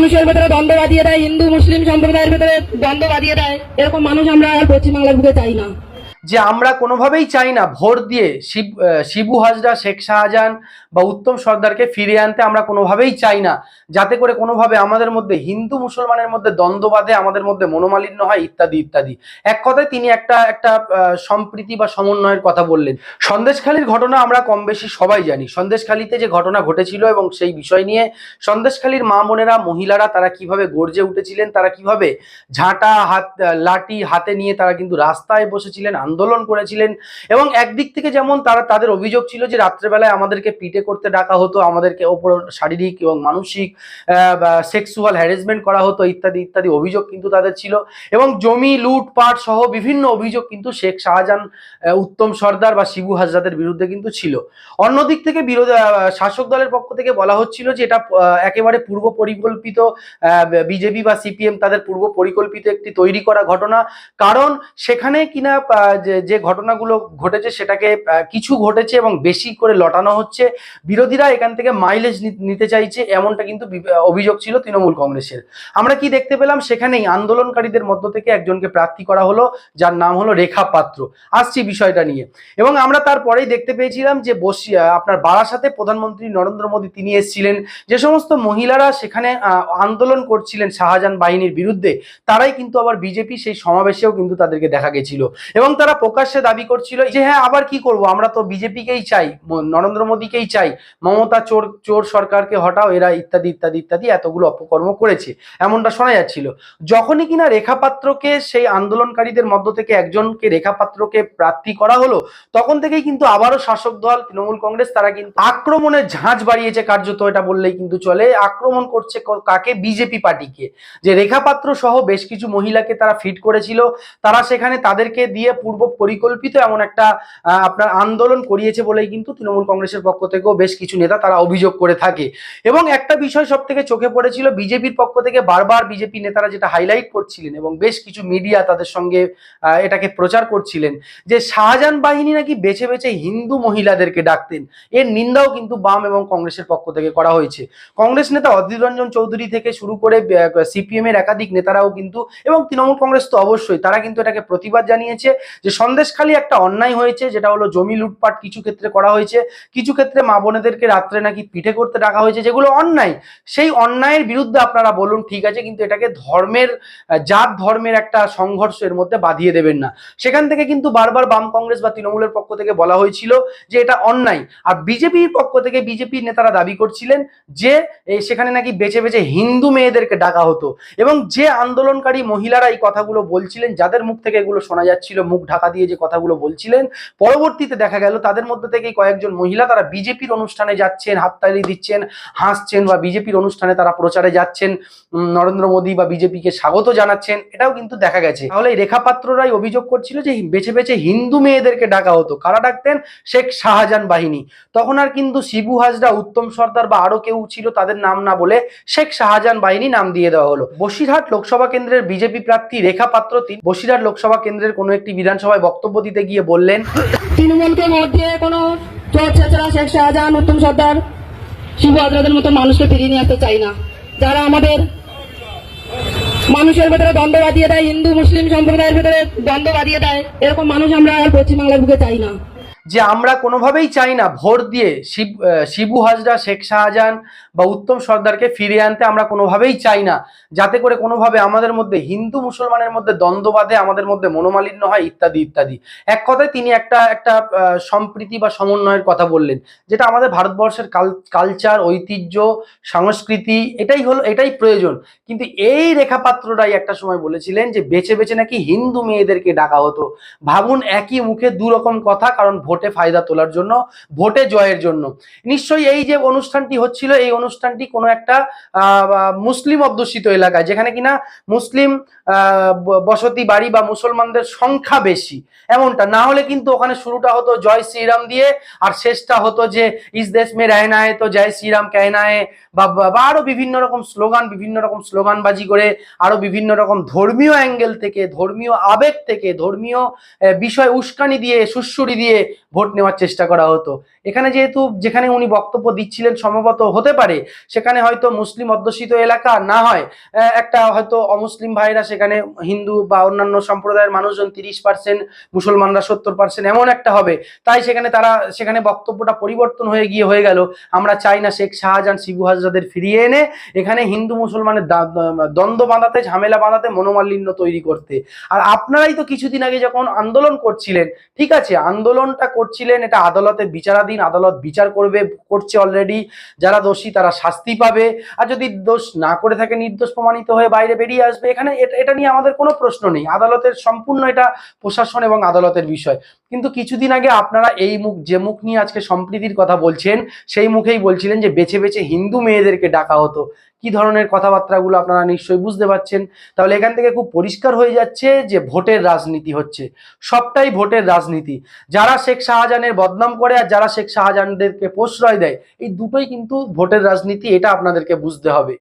মানুষের ভেতরে দ্বন্দ্ব বাঁধিয়ে দেয়, হিন্দু, মুসলিম সম্প্রদায়ের ভেতরে দ্বন্দ্ব বাঁধিয়ে দেয়, এরকম মানুষ আমরা আর পশ্চিমবাংলার বুকে চাই না। যে আমরা কোনোভাবেই চাই না ভোট দিয়ে শিব শিবু হাজরা, শেখ শাহজাহান বা উত্তম সর্দারকে ফিরিয়ে আনতে আমরা কোনোভাবেই চাই না। যাতে করে কোনোভাবে আমাদের মধ্যে হিন্দু মুসলমানের মধ্যে দ্বন্দ্ব বাঁধে, আমাদের মধ্যে মনোমালিন্য হয়, ইত্যাদি ইত্যাদি। এক কথায় তিনি একটা একটা সম্প্রীতি বা সমন্বয়ের কথা বললেন। সন্দেশখালীর ঘটনা আমরা কম বেশি সবাই জানি। সন্দেশখালীতে যে ঘটনা ঘটেছিল এবং সেই বিষয় নিয়ে সন্দেশখালীর মা বোনেরা, মহিলারা তারা কীভাবে গর্জে উঠেছিলেন, তারা কীভাবে ঝাঁটা, হাত লাঠি হাতে নিয়ে তারা কিন্তু রাস্তায় বসেছিলেন আন্দোলন করেছিলেন এবং একদিক থেকে যেমন তারা তাদের অভিযোগ ছিল যে রাত্রেবেলায় আমাদেরকে পিটে করতে ডাকা হতো, আমাদেরকে ওপর শারীরিক এবং মানসিক সেক্সুয়াল হ্যারাসমেন্ট করা হতো ইত্যাদি ইত্যাদি অভিযোগ কিন্তু তাদের ছিল এবং জমি লুটপাট সহ বিভিন্ন অভিযোগ কিন্তু শেখ শাহজাহান উত্তম সর্দার বা শিবু হাজরাদের বিরুদ্ধে কিন্তু ছিল। অন্যদিক থেকে বিরোধী শাসক দলের পক্ষ থেকে বলা হচ্ছিল যে এটা একেবারে পূর্ব পরিকল্পিত বিজেপি বা সিপিএম তাদের পূর্ব পরিকল্পিত একটি তৈরি করা ঘটনা। কারণ সেখানে কিনা যে- ঘটনাগুলো ঘটেছে সেটাকে কিছু ঘটেছে এবং বেশি করে লটানো হচ্ছে। বিরোধীরা এখান থেকে মাইলেজ নিতে চাইছে এমনটা কিন্তু অভিযোগ ছিল তৃণমূল কংগ্রেসের। আমরা কি দেখতে পেলাম? সেখানেই আন্দোলনকারীদের মধ্য থেকে একজনকে প্রার্থী করা হলো যার নাম হলো রেখা পাত্র। আসছি বিষয়টা নিয়ে। এবং আমরা তারপরেই দেখতে পেয়েছিলাম যে বসি আহ, আপনার বারাসাতে প্রধানমন্ত্রী নরেন্দ্র মোদী তিনি এসেছিলেন। যে সমস্ত মহিলারা সেখানে আন্দোলন করছিলেন শাহজাহান বাহিনীর বিরুদ্ধে তারাই কিন্তু আবার বিজেপি সেই সমাবেশেও কিন্তু তাদেরকে দেখা গেছিল। এবং তারা প্রকাশ্যে দাবি করছিল যে হ্যাঁ আবার কি করব? আমরা তো বিজেপিকেই চাই নরেন্দ্র মোদীকেই চাই। মমতা চোর চোর সরকারকে হটাও, এরা ইত্যাদি ইত্যাদি ইত্যাদি এতগুলো অপকর্ম করেছে। এমনটা শোনা যাচ্ছিল। যখনই কিনা রেখা পাত্রকে সেই আন্দোলনকারীদের মধ্য থেকে একজনকে রেখা পাত্রকে প্রার্থী করা হলো, তখন থেকেই কিন্তু আবারও শাসক দল, তৃণমূল কংগ্রেস, তারা কিন্তু আক্রমণের ঝাঁঝ বাড়িয়েছে কার্যত, এটা বললেই কিন্তু চলে। আক্রমণ করছে কাকে? বিজেপি পার্টিকে। যে রেখাপাত্র সহ বেশ কিছু মহিলাকে তারা ফিট করেছিল, তারা সেখানে তাদেরকে দিয়ে পূর্ব পরিকল্পিত এমন একটা আপনার আন্দোলন করিয়েছে বলেই কিন্তু তৃণমূল কংগ্রেসের পক্ষ থেকেও বেশ কিছু নেতা তারা অভিযোগ করে থাকে। এবং একটা বিষয় সব থেকে চোখে পড়েছিল, বিজেপির পক্ষ থেকে বারবার বিজেপি নেতারা যেটা হাইলাইট করছিলেন এবং বেশ কিছু মিডিয়া তাদের সঙ্গে এটাকে প্রচার করছিলেন যে শাহজাহান বাহিনী নাকি বেছে বেছে হিন্দু মহিলাদেরকে ডাকতেন। এর নিন্দাও কিন্তু বাম এবং কংগ্রেসের পক্ষ থেকে করা হয়েছে। কংগ্রেস নেতা অধীর রঞ্জন চৌধুরী থেকে শুরু করে সিপিএম এর একাধিক নেতারাও কিন্তু, এবং তৃণমূল কংগ্রেস তো অবশ্যই, তারা কিন্তু এটাকে প্রতিবাদ জানিয়েছে যে সন্দেশখালী একটা অন্যায় হয়েছে, যেটা হলো জমি লুটপাট কিছু ক্ষেত্রে করা হয়েছে, কিছু ক্ষেত্রে মা বোনেদেরকে রাত্রে নাকি পিঠে করতে ডাকা হয়েছে, যেগুলো অন্যায়। সেই অন্যায়ের বিরুদ্ধে আপনারা বলুন, ঠিক আছে, কিন্তু এটাকে ধর্মের, জাত ধর্মের একটা সংঘর্ষের মধ্যে বাঁধিয়ে দেবেন না। সেখান থেকে কিন্তু বারবার বাম কংগ্রেস বা তৃণমূলের পক্ষ থেকে বলা হয়েছিল যে এটা অন্যায়। আর বিজেপির পক্ষ থেকে বিজেপির নেতারা দাবি করছিলেন যে সেখানে নাকি বেছে বেছে হিন্দু মেয়েদেরকে ডাকা হতো। এবং যে আন্দোলনকারী মহিলারা এই কথাগুলো বলছিলেন, যাদের মুখ থেকে এগুলো শোনা যাচ্ছিল, মুখ ঢাকা দিয়ে যে কথাগুলো বলছিলেন, পরবর্তীতে দেখা গেল তাদের মধ্যে থেকে কয়েকজন মহিলা তারা বিজেপির অনুষ্ঠানে যাচ্ছেন, হাততালি দিচ্ছেন, হাসছেন বা বিজেপির অনুষ্ঠানে তারা প্রচারে যাচ্ছেন নরেন্দ্র মোদী বা বিজেপিকে স্বাগত জানাচ্ছেন, এটাও কিন্তু দেখা গেছে। তাহলে এই রেখা পাত্ররাই অভিযোগ করছিল যে বেছে বেছে হিন্দু মেয়েদেরকে ডাকা হতো। কারা ডাকতেন? শেখ শাহজাহান বাহিনী। তখন আর কিন্তু শিবু হাজরা, উত্তম সর্দার বা আরও কেউ ছিল তাদের নাম না বলে শেখ শাহজাহান বাহিনী নাম দিয়ে দেওয়া হলো। বসিরহাট লোকসভা কেন্দ্রের বিজেপি প্রার্থী রেখা পাত্র তিনি বসিরহাট লোকসভা কেন্দ্রের কোনো একটি বিধানসভায় বক্তব্য দিতে গিয়ে বললেন, তৃণমূলকে ভোট দিয়ে কোনো চোর শেখ শাহজাহান, উত্তম সর্দার, শিবু হাজরাদের মতো মানুষকে ফিরিয়ে নিয়ে আসতে চাই না। যারা আমাদের মানুষের ভেতরে দ্বন্দ্ব বাঁধিয়ে দেয়, হিন্দু, মুসলিম সম্প্রদায়ের ভেতরে দ্বন্দ্ব বাঁধিয়ে দেয়, এরকম মানুষ আমরা আর পশ্চিমবাংলার বুকে চাই না। যে আমরা কোনোভাবেই চাই না ভোট দিয়ে শিব শিবু হাজরা, শেখ শাহজাহান বা উত্তম সর্দারকে ফিরিয়ে আনতে আমরা কোনোভাবেই চাই না। যাতে করে কোনোভাবে আমাদের মধ্যে হিন্দু মুসলমানের মধ্যে দ্বন্দ্ব বাঁধে, আমাদের মধ্যে মনোমালিন্য হয়, ইত্যাদি ইত্যাদি। এক কথায় তিনি একটা একটা সম্প্রীতি বা সমন্বয়ের কথা বললেন, যেটা আমাদের ভারতবর্ষের কাল, কালচার, ঐতিহ্য, সংস্কৃতি, এটাই হলো, এটাই প্রয়োজন। কিন্তু এই রেখাপাত্ররাই একটা সময় বলেছিলেন যে বেছে বেছে নাকি হিন্দু মেয়েদেরকে ডাকা হতো। ভাবুন একই মুখে দু রকম কথা, কারণ ভোটে ফায়দা তোলার জন্য, ভোটে জয়ের জন্য। নিশ্চয়ই এই যে অনুষ্ঠানটি হচ্ছিল, এই অনুষ্ঠানটি কোনো একটা মুসলিম অধ্যুষিত এলাকায়, যেখানে কিনা মুসলিম বসতি বাড়ি বা মুসলমানদের সংখ্যা বেশি। এমনটা না হলে কিন্তু ওখানে শুরুটা হতো জয় শ্রীরাম দিয়ে, আর শেষটা হতো যে ইস দেশ মে রেহনা তো জয় শ্রীরাম কেহনা হে বা আরও বিভিন্ন রকম স্লোগান, বিভিন্ন রকম স্লোগানবাজি করে, আরও বিভিন্ন রকম ধর্মীয় অ্যাঙ্গেল থেকে, ধর্মীয় আবেগ থেকে, ধর্মীয় বিষয় উস্কানি দিয়ে সুশ্রুরি দিয়ে ভোট নেওয়ার চেষ্টা করা হতো। এখানে যেহেতু যেখানে উনি বক্তব্য দিচ্ছিলেন সম্ভবত হতে পারে, সেখানে হয়তো মুসলিম অধ্যুষিত এলাকা না হয় একটা হয়তো অমুসলিম ভাইরা সেখানে হিন্দু বা অন্যান্য সম্প্রদায়ের মানুষজন তিরিশ পার্সেন্ট মুসলমানরা সত্তর পার্সেন্ট এমন একটা হবে। তাই সেখানে তারা, সেখানে বক্তব্যটা পরিবর্তন হয়ে গিয়ে হয়ে গেল। আমরা চাই না শেখ শাহজাহান, শিবু হাজরাদের ফিরিয়ে এনে এখানে হিন্দু মুসলমানের দ্বন্দ্ব বাঁধাতে, ঝামেলা বাঁধাতে মনোমালিন্য তৈরি করতে। আর আপনারাই তো কিছুদিন আগে যখন আন্দোলন করছিলেন, ঠিক আছে, আন্দোলনটা করছিলেন, এটা আদালতে বিচারাধীন, আদালত বিচার করবে, করছে অলরেডি যারা দোষী তারা শাস্তি পাবে। আর যদি দোষ না করে থাকে, নির্দোষ প্রমাণিত হয়ে বাইরে বেরিয়ে আসবে, এখানে এটা- নিয়ে আমাদের কোনো প্রশ্ন নেই। আদালতের সম্পূর্ণ এটা প্রশাসন এবং আদালতের বিষয়। কিন্তু কিছুদিন আগে আপনারা এই মুখ, যে মুখ নিয়ে আজকে সম্প্রীতির কথা বলছেন, সেই মুখেই বলছিলেন যে বেছে বেছে হিন্দু মেয়েদেরকে ডাকা হতো। কি ধরনের কথাবার্তাগুলো আপনারা নিশ্চয়ই বুঝতে পারছেন? তাহলে এখান থেকে খুব পরিষ্কার হয়ে যাচ্ছে যে ভোটের রাজনীতি হচ্ছে। সবটাই ভোটের রাজনীতি। যারা শেখ শাহজাহানের বদনাম করে আর যারা শেখ শাহজাহানদেরকে প্রশ্রয় দেয়, এই দুটোই কিন্তু ভোটের রাজনীতি, এটা আপনাদেরকে বুঝতে হবে।